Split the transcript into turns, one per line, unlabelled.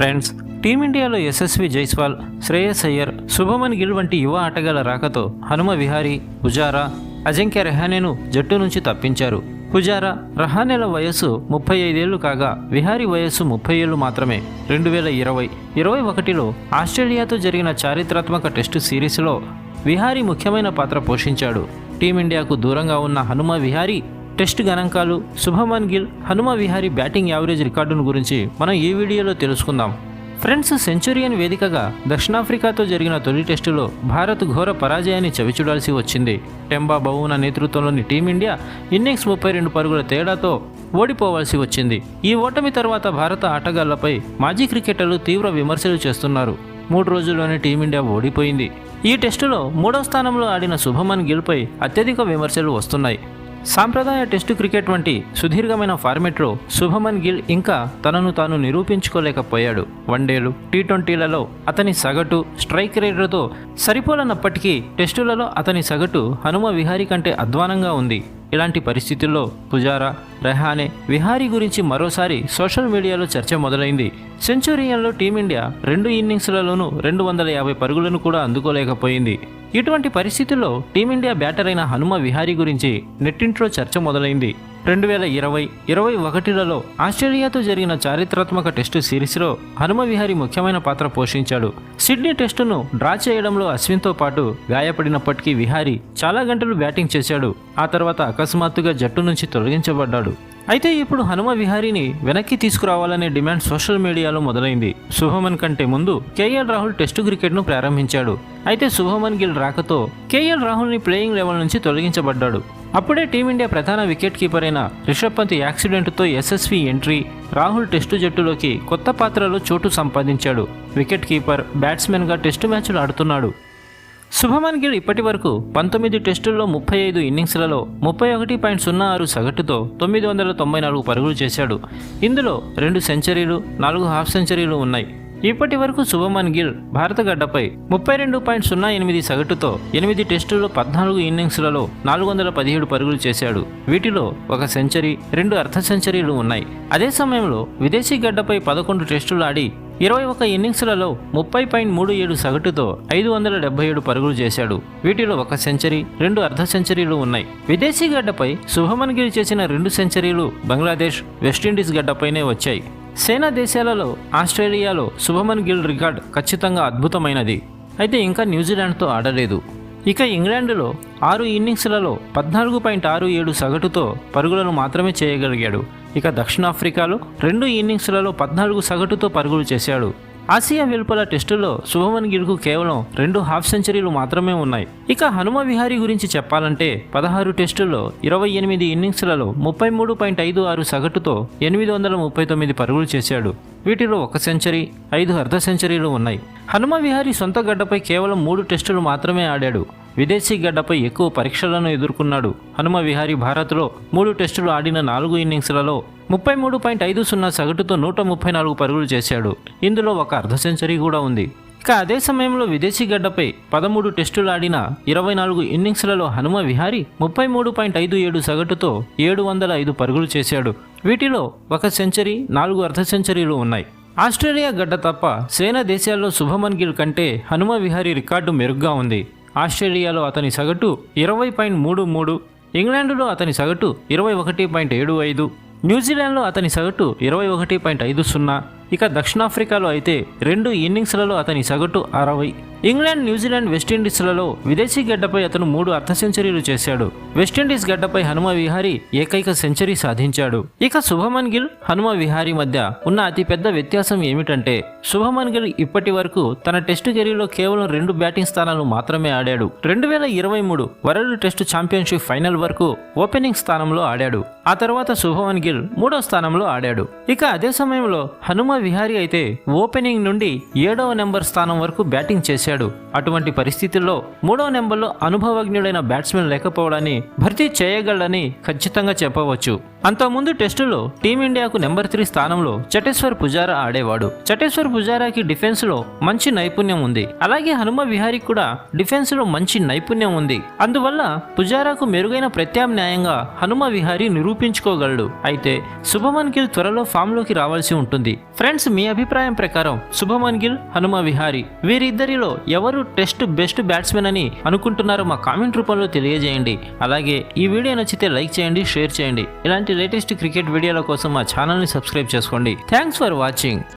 Friends టీమిండియాలో యశస్వి జైస్వాల్ శ్రేయస్ అయ్యర్ శుభమన్ గిల్ వంటి యువ ఆటగాళ్ళ రాకతో హనుమ విహారీ పుజారా అజింక్య రెహానేను జట్టు నుంచి తప్పించారు. పుజారా రహానేల వయస్సు ముప్పై ఐదేళ్ళు కాగా విహారీ వయస్సు ముప్పై ఏళ్ళు మాత్రమే. రెండు వేల ఇరవై ఇరవై ఒకటిలో ఆస్ట్రేలియాతో జరిగిన చారిత్రాత్మక టెస్టు సిరీస్లో విహారీ ముఖ్యమైన పాత్ర పోషించాడు. టీమిండియాకు దూరంగా ఉన్న హనుమ విహారీ టెస్ట్ గణాంకాలు శుభమన్ గిల్ హనుమ విహారీ బ్యాటింగ్ యావరేజ్ రికార్డును గురించి మనం ఈ వీడియోలో తెలుసుకుందాం. ఫ్రెండ్స్ సెంచురియన్ వేదికగా దక్షిణాఫ్రికాతో జరిగిన తొలి టెస్టులో భారత్ ఘోర పరాజయాన్ని చవిచూడాల్సి వచ్చింది. టెంబా బౌన నేతృత్వంలోని టీమిండియా ఇన్నింగ్స్ ముప్పై రెండు పరుగుల తేడాతో ఓడిపోవాల్సి వచ్చింది. ఈ ఓటమి తర్వాత భారత ఆటగాళ్ళపై మాజీ క్రికెటర్లు తీవ్ర విమర్శలు చేస్తున్నారు. మూడు రోజుల్లోనే టీమిండియా ఓడిపోయింది. ఈ టెస్టులో మూడో స్థానంలో ఆడిన శుభమన్ గిల్పై అత్యధిక విమర్శలు వస్తున్నాయి. సాంప్రదాయ టెస్టు క్రికెట్ వంటి సుదీర్ఘమైన ఫార్మెట్లో శుభమన్ గిల్ ఇంకా తనను తాను నిరూపించుకోలేకపోయాడు. వన్డేలు టీ ట్వంటీలలో అతని సగటు స్ట్రైక్ రేట్లతో సరిపోలనప్పటికీ టెస్టులలో అతని సగటు హనుమ విహారీ కంటే అధ్వానంగా ఉంది. ఇలాంటి పరిస్థితుల్లో పుజారా రెహానే విహారీ గురించి మరోసారి సోషల్ మీడియాలో చర్చ మొదలైంది. సెంచురియన్లో టీమిండియా రెండు ఇన్నింగ్స్లలోనూ రెండు వందల యాభై పరుగులను కూడా అందుకోలేకపోయింది. ఇటువంటి పరిస్థితుల్లో టీమిండియా బ్యాటర్ అయిన హనుమ విహారీ గురించి నెట్టింట్లో చర్చ మొదలైంది. రెండు వేల ఇరవై ఇరవై ఒకటిలలో ఆస్ట్రేలియాతో జరిగిన చారిత్రాత్మక టెస్టు సిరీస్లో హనుమ విహారీ ముఖ్యమైన పాత్ర పోషించాడు. సిడ్నీ టెస్టును డ్రా చేయడంలో అశ్విన్తో పాటు గాయపడినప్పటికీ విహారీ చాలా గంటలు బ్యాటింగ్ చేశాడు. ఆ తర్వాత అకస్మాత్తుగా జట్టు నుంచి తొలగించబడ్డాడు. అయితే ఇప్పుడు హనుమ విహారీని వెనక్కి తీసుకురావాలనే డిమాండ్ సోషల్ మీడియాలో మొదలైంది. శుభమన్ కంటే ముందు కేఎల్ రాహుల్ టెస్టు క్రికెట్ను ప్రారంభించాడు. అయితే శుభమన్ గిల్ రాకతో కేఎల్ రాహుల్ని ప్లేయింగ్ లెవెల్ నుంచి తొలగించబడ్డాడు. అప్పుడే టీమిండియా ప్రధాన వికెట్ కీపర్ అయిన రిషబ్ పంత్ యాక్సిడెంట్తో ఎస్ఎస్వి ఎంట్రీ రాహుల్ టెస్టు జట్టులోకి కొత్త పాత్రలో చోటు సంపాదించాడు. వికెట్ కీపర్ బ్యాట్స్మెన్గా టెస్టు మ్యాచ్లు ఆడుతున్నాడు. శుభమన్ గిల్ ఇప్పటి వరకు పంతొమ్మిది టెస్టుల్లో ముప్పై ఐదు ఇన్నింగ్స్లలో ముప్పై ఒకటి పాయింట్ సున్నా ఆరు సగటుతో తొమ్మిది వందల తొంభై నాలుగు పరుగులు చేశాడు. ఇందులో రెండు సెంచరీలు నాలుగు హాఫ్ సెంచరీలు ఉన్నాయి. ఇప్పటి వరకు శుభమన్ గిల్ భారత గడ్డపై ముప్పై రెండు పాయింట్ సున్నా ఎనిమిది సగటుతో ఎనిమిది టెస్టులు పద్నాలుగు ఇన్నింగ్స్లలో నాలుగు వందల పదిహేడు పరుగులు చేశాడు. వీటిలో ఒక సెంచరీ రెండు అర్ధ సెంచరీలు ఉన్నాయి. అదే సమయంలో విదేశీ గడ్డపై పదకొండు టెస్టులు ఆడి ఇరవై ఒక ఇన్నింగ్స్లలో ముప్పై పాయింట్ మూడు ఏడు సగటుతో ఐదు వందల డెబ్బై ఏడు పరుగులు చేశాడు. వీటిలో ఒక సెంచరీ రెండు అర్ధ సెంచరీలు ఉన్నాయి. విదేశీ గడ్డపై శుభమన్ గిల్ చేసిన రెండు సెంచరీలు బంగ్లాదేశ్ వెస్టిండీస్ గడ్డపైనే వచ్చాయి. సేనా దేశాలలో ఆస్ట్రేలియాలో శుభమన్ గిల్ రికార్డ్ ఖచ్చితంగా అద్భుతమైనది. అయితే ఇంకా న్యూజిలాండ్తో ఆడలేదు. ఇక ఇంగ్లాండ్లో ఆరు ఇన్నింగ్స్లలో పద్నాలుగు పాయింట్ ఆరు ఏడు సగటుతో పరుగులను మాత్రమే చేయగలిగాడు. ఇక దక్షిణాఫ్రికాలో రెండు ఇన్నింగ్స్లలో పద్నాలుగు సగటుతో పరుగులు చేశాడు. ఆసియా వెలుపల టెస్టులో శుభమన్ గిల్కు కేవలం రెండు హాఫ్ సెంచరీలు మాత్రమే ఉన్నాయి. ఇక హనుమ విహారీ గురించి చెప్పాలంటే పదహారు టెస్టుల్లో ఇరవై ఎనిమిది ఇన్నింగ్స్లలో ముప్పై మూడు పాయింట్ ఐదు ఆరు సగటుతో ఎనిమిది వందల ముప్పై తొమ్మిది పరుగులు చేశాడు. వీటిలో ఒక సెంచరీ ఐదు అర్ధ సెంచరీలు ఉన్నాయి. హనుమ విహారీ సొంత గడ్డపై కేవలం మూడు టెస్టులు మాత్రమే ఆడాడు. విదేశీ గడ్డపై ఎక్కువ పరీక్షలను ఎదుర్కొన్నాడు. హనుమ విహారీ భారత్లో మూడు టెస్టులు ఆడిన నాలుగు ఇన్నింగ్స్లలో ముప్పై మూడు పాయింట్ ఐదు సున్నా సగటుతో నూట ముప్పై నాలుగు పరుగులు చేశాడు. ఇందులో ఒక అర్ధ సెంచరీ కూడా ఉంది. ఇక అదే సమయంలో విదేశీ గడ్డపై పదమూడు టెస్టులు ఆడిన ఇరవై నాలుగు ఇన్నింగ్స్లలో హనుమ విహారీ ముప్పై మూడు పాయింట్ ఐదు ఏడు సగటుతో ఏడు వందల ఐదు పరుగులు చేశాడు. వీటిలో ఒక సెంచరీ నాలుగు అర్ధ సెంచరీలు ఉన్నాయి. ఆస్ట్రేలియా గడ్డ తప్ప సేనా దేశాల్లో శుభమన్ గిల్ కంటే హనుమ విహారీ రికార్డు మెరుగ్గా ఉంది. ఆస్ట్రేలియాలో అతని సగటు ఇరవై పాయింట్ మూడు మూడు ఇంగ్లాండ్లో అతని సగటు ఇరవై ఒకటి పాయింట్ ఏడు ఐదు న్యూజిలాండ్లో అతని సగటు ఇరవై ఒకటి పాయింట్ ఐదు సున్నా ఇక దక్షిణాఫ్రికాలో అయితే రెండు ఇన్నింగ్స్లలో అతని సగటు అరవై. ఇంగ్లాండ్ న్యూజిలాండ్ వెస్టిండీస్లలో విదేశీ గడ్డపై అతను మూడు అర్ధ సెంచరీలు చేశాడు వెస్టిండీస్ గడ్డపై హనుమ విహారీ ఏకైక సెంచరీ సాధించాడు. ఇక శుభమన్ గిల్ హనుమ విహారీ మధ్య ఉన్న అతిపెద్ద వ్యత్యాసం ఏమిటంటే శుభమన్ గిల్ ఇప్పటి వరకు తన టెస్టు కెరీర్లో కేవలం రెండు బ్యాటింగ్ స్థానాలు మాత్రమే ఆడాడు. రెండు వేల ఇరవై మూడు వరల్డ్ టెస్టు ఛాంపియన్షిప్ ఫైనల్ వరకు ఓపెనింగ్ స్థానంలో ఆడాడు. ఆ తర్వాత శుభమన్ గిల్ మూడో స్థానంలో ఆడాడు. ఇక అదే సమయంలో హనుమ విహారీ అయితే ఓపెనింగ్ నుండి ఏడవ నెంబర్ స్థానం వరకు బ్యాటింగ్ చేశాడు. అటువంటి పరిస్థితుల్లో మూడో నెంబర్లో అనుభవజ్ఞుడైన బ్యాట్స్మెన్ లేకపోవడాన్ని భర్తీ చేయగలడని ఖచ్చితంగా చెప్పవచ్చు. అంతకుముందు టెస్టులో టీమిండియాకు నెంబర్ త్రీ స్థానంలో చటేశ్వర్ పుజారా ఆడేవాడు. చటేశ్వర్ పుజారాకి డిఫెన్స్లో మంచి నైపుణ్యం ఉంది. అలాగే హనుమ విహారీ కూడా డిఫెన్స్లో మంచి నైపుణ్యం ఉంది. అందువల్ల పుజారాకు మెరుగైన ప్రత్యామ్నాయంగా హనుమ విహారీ నిరూపించుకోగలడు. అయితే శుభమన్ గిల్ త్వరలో ఫామ్లోకి రావాల్సి ఉంటుంది. ఫ్రెండ్స్ మీ అభిప్రాయం ప్రకారం శుభమన్ గిల్ హనుమ విహారీ వీరిద్దరిలో ఎవరు టెస్ట్ బెస్ట్ బ్యాట్స్మెన్ అని అనుకుంటున్నారో మా కామెంట్ రూపంలో తెలియజేయండి. అలాగే ఈ వీడియో నచ్చితే లైక్ చేయండి షేర్ చేయండి. ఇలాంటి ఇలాంటి లేటెస్ట్ క్రికెట్ వీడియోల కోసం మా ఛానల్ని సబ్స్క్రైబ్ చేసుకోండి. Thanks for watching